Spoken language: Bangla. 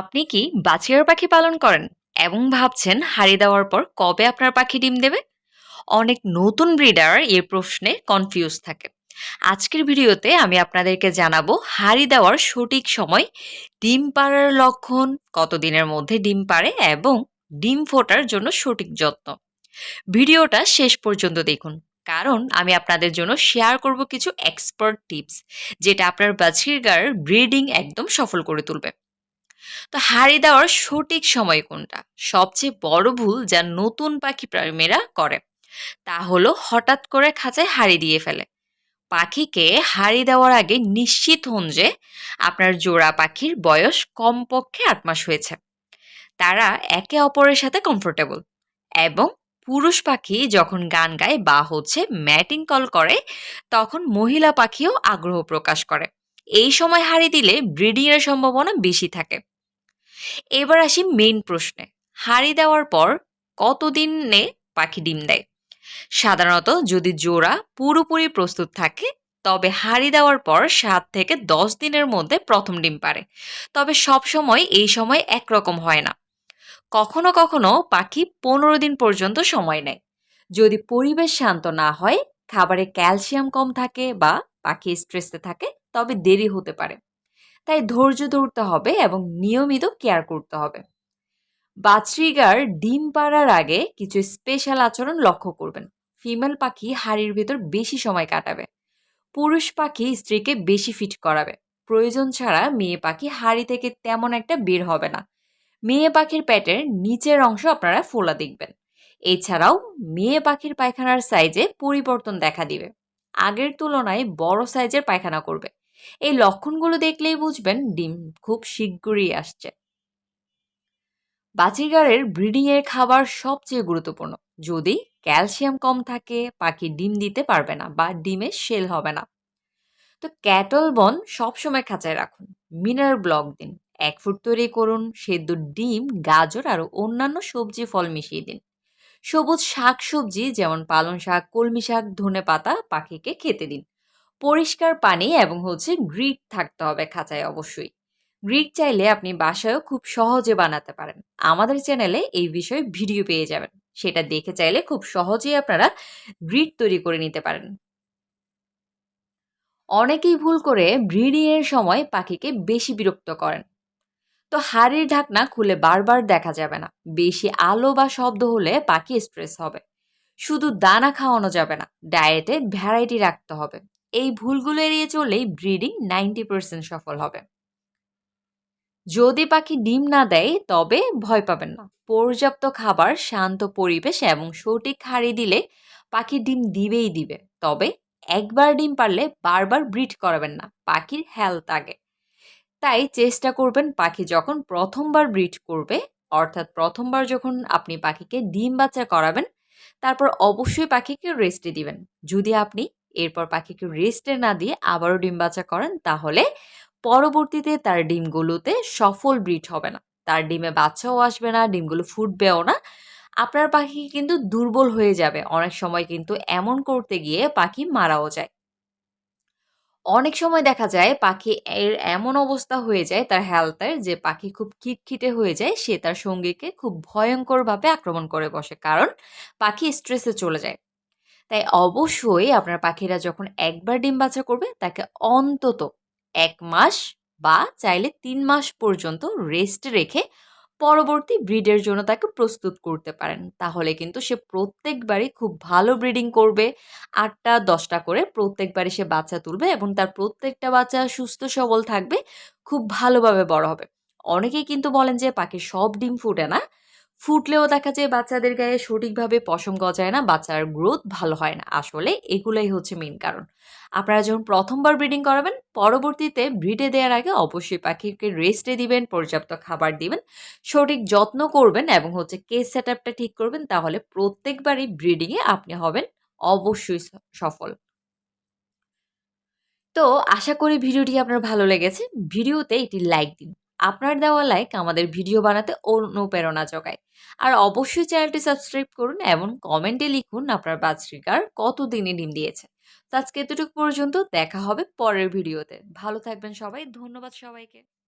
আপনি কি বাছিয়ার পাখি পালন করেন এবং ভাবছেন হারিয়ে দেওয়ার পর কবে আপনার পাখি ডিম দেবে? অনেক নতুন ব্রিডার এই প্রশ্নে কনফিউজ থাকে। আজকের ভিডিওতে আমি আপনাদেরকে জানাব হাড়ি দেওয়ার সঠিক সময়, ডিম পাড়ার লক্ষণ, কতদিনের মধ্যে ডিম পাড়ে এবং ডিম ফোটার জন্য সঠিক যত্ন। ভিডিওটা শেষ পর্যন্ত দেখুন, কারণ আমি আপনাদের জন্য শেয়ার করব কিছু এক্সপার্ট টিপস যেটা আপনার বাছিরগার ব্রিডিং একদম সফল করে তুলবে। তো হারিয়ে দেওয়ার সঠিক সময় কোনটা? সবচেয়ে বড় ভুল যা নতুন পাখি প্রেমীরা করে, তা হলো হঠাৎ করে খাঁচায় হাড়ি দিয়ে ফেলে। পাখিকে হাড়ি দেওয়ার আগে নিশ্চিত হন যে আপনার জোড়া পাখির বয়স কমপক্ষে আট মাস হয়েছে। তারা একে অপরের সাথে কমফোর্টেবল এবং পুরুষ পাখি যখন গান গায় বা হচ্ছে ম্যাটিং কল করে, তখন মহিলা পাখিও আগ্রহ প্রকাশ করে। এই সময় হাড়ি দিলে ব্রিডিংয়ের সম্ভাবনা বেশি থাকে। এবার আসি মেইন প্রশ্নে। হাড়ি দেওয়ার পর কতদিনে পাখি ডিম দেয়? সাধারণত যদি জোড়া পুরোপুরি প্রস্তুত থাকে, তবে হাড়ি দেওয়ার পর সাত থেকে দশ দিনের মধ্যে প্রথম ডিম পারে তবে সব সময় এই সময় একরকম হয় না। কখনো কখনো পাখি পনেরো দিন পর্যন্ত সময় নেয়। যদি পরিবেশ শান্ত না হয়, খাবারে ক্যালসিয়াম কম থাকে বা পাখি স্ট্রেসে থাকে, তবে দেরি হতে পারে। তাই ধৈর্য ধরতে হবে এবং নিয়মিত কেয়ার করতে হবে। বাছরিগার ডিম পাড়ার আগে কিছু স্পেশাল আচরণ লক্ষ্য করবেন। ফিমেল পাখি হাড়ির ভেতর বেশি সময় কাটাবে। পুরুষ পাখি স্ত্রীকে বেশি ফিট করাবে। প্রয়োজন ছাড়া মেয়ে পাখি হাড়ি থেকে তেমন একটা বের হবে না। মেয়ে পাখির পেটের নিচের অংশ আপনারা ফোলা দেখবেন। এছাড়াও মেয়ে পাখির পায়খানার সাইজে পরিবর্তন দেখা দিবে। আগের তুলনায় বড় সাইজের পায়খানা করবে। এই লক্ষণগুলো দেখলেই বুঝবেন ডিম খুব শীঘ্রই আসছে। বাচিগারের ব্রিডিংয়ের খাবার সবচেয়ে গুরুত্বপূর্ণ। যদি ক্যালসিয়াম কম থাকে, পাখি ডিম দিতে পারবে না বা ডিমে সেল হবে না। তো ক্যাটল বন সবসময় খাঁচায় রাখুন। মিনার ব্লক দিন, এক ফুট তৈরি করুন, সেদ্ধ ডিম, গাজর আর অন্যান্য সবজি, ফল মিশিয়ে দিন। সবুজ শাক সবজি যেমন পালং শাক, কলমি শাক ধনে পাতা পাখিকে খেতে দিন। পরিষ্কার পানি এবং হচ্ছে গ্রিট থাকতে হবে খাঁচায় অবশ্যই। গ্রিট চাইলে আপনি বাসায়ও খুব সহজে বানাতে পারেন। আমাদের চ্যানেলে এই বিষয়ে ভিডিও পেয়ে যাবেন। সেটা দেখে চাইলে খুব সহজেই আপনারা গ্রিড তৈরি করে নিতে পারেন। অনেকেই ভুল করে ব্রিডিংয়ের সময় পাখিকে বেশি বিরক্ত করেন। তো হাড়ির ঢাকনা খুলে বারবার দেখা যাবে না। বেশি আলো বা শব্দ হলে পাখি স্ট্রেস হবে। শুধু দানা খাওয়ানো যাবে না ডায়েটে ভ্যারাইটি রাখতে হবে। এই ভুলগুলো এড়িয়ে চললেই ব্রিডিং নাইনটি পার্সেন্ট সফল হবে। যদি পাখি ডিম না দেয়, তবে ভয় পাবেন না। পর্যাপ্ত খাবার, শান্ত পরিবেশ এবং সঠিক হাড়ি দিলে পাখি ডিম দিবেই দিবে। তবে একবার ডিম পারলে বারবার ব্রিড করাবেন না, পাখির হেলথ আগে। তাই চেষ্টা করবেন পাখি যখন প্রথমবার ব্রিড করবে, অর্থাৎ প্রথমবার যখন আপনি পাখিকে ডিম বাচ্চা করাবেন, তারপর অবশ্যই পাখিকে রেস্টে দিবেন। যদি আপনি এরপর পাখিকে রেস্টে না দিয়ে আবারও ডিম বাচ্চা করেন, তাহলে পরবর্তীতে তার ডিমগুলোতে সফল ব্রিড হবে না। তার ডিমে বাচ্চাও আসবে না, ডিমগুলো ফুটবেও না। আপনার পাখি কিন্তু দুর্বল হয়ে যাবে। অনেক সময় কিন্তু এমন করতে গিয়ে পাখি মারাও যায়। অনেক সময় দেখা যায় পাখি এর এমন অবস্থা হয়ে যায় তার হেলথের যে পাখি খুব খিটখিটে হয়ে যায়, সে তার সঙ্গীকে খুব ভয়ঙ্করভাবে আক্রমণ করে বসে। কারণ পাখি স্ট্রেসে চলে যায়। তাই অবশ্যই আপনার পাখিরা যখন একবার ডিম বাচ্চা করবে, তাকে অন্তত এক মাস বা চাইলে তিন মাস পর্যন্ত রেস্ট রেখে পরবর্তী ব্রিডের জন্য তাকে প্রস্তুত করতে পারেন। তাহলে কিন্তু সে প্রত্যেকবারই খুব ভালো ব্রিডিং করবে। আটটা, দশটা করে প্রত্যেকবারই সে বাচ্চা তুলবে এবং তার প্রত্যেকটা বাচ্চা সুস্থ, সবল থাকবে, খুব ভালোভাবে বড় হবে। অনেকেই কিন্তু বলেন যে পাখি সব ডিম ফুটে না। ফুটলেও দেখা যায় বাচ্চাদের গায়ে সঠিকভাবে পশম গজায় না, বাচ্চার গ্রোথ ভালো হয় না। আসলে এগুলাই হচ্ছে মেন কারণ। আপনারা যখন প্রথমবার ব্রিডিং করাবেন, পরবর্তীতে ব্রিডে দেওয়ার আগে অবশ্যই পাখিকে রেস্টে দিবেন, পর্যাপ্ত খাবার দিবেন, সঠিক যত্ন করবেন এবং হচ্ছে কেস সেট ঠিক করবেন, তাহলে প্রত্যেকবারই ব্রিডিংয়ে আপনি হবেন অবশ্যই সফল। তো আশা করি ভিডিওটি আপনার ভালো লেগেছে। ভিডিওতে এটি লাইক দিন। আপনার দেওয়া লাইক আমাদের ভিডিও বানাতে অনুপ্রেরণা জোগায় আর অবশ্যই চ্যানেলটি সাবস্ক্রাইব করুন এবং কমেন্টে লিখুন আপনার বাজরিকার কত দিনে ডিম দিয়েছে। তো আজকে এতটুকু পর্যন্ত দেখা হবে পরের ভিডিওতে ভালো থাকবেন সবাই, ধন্যবাদ সবাইকে।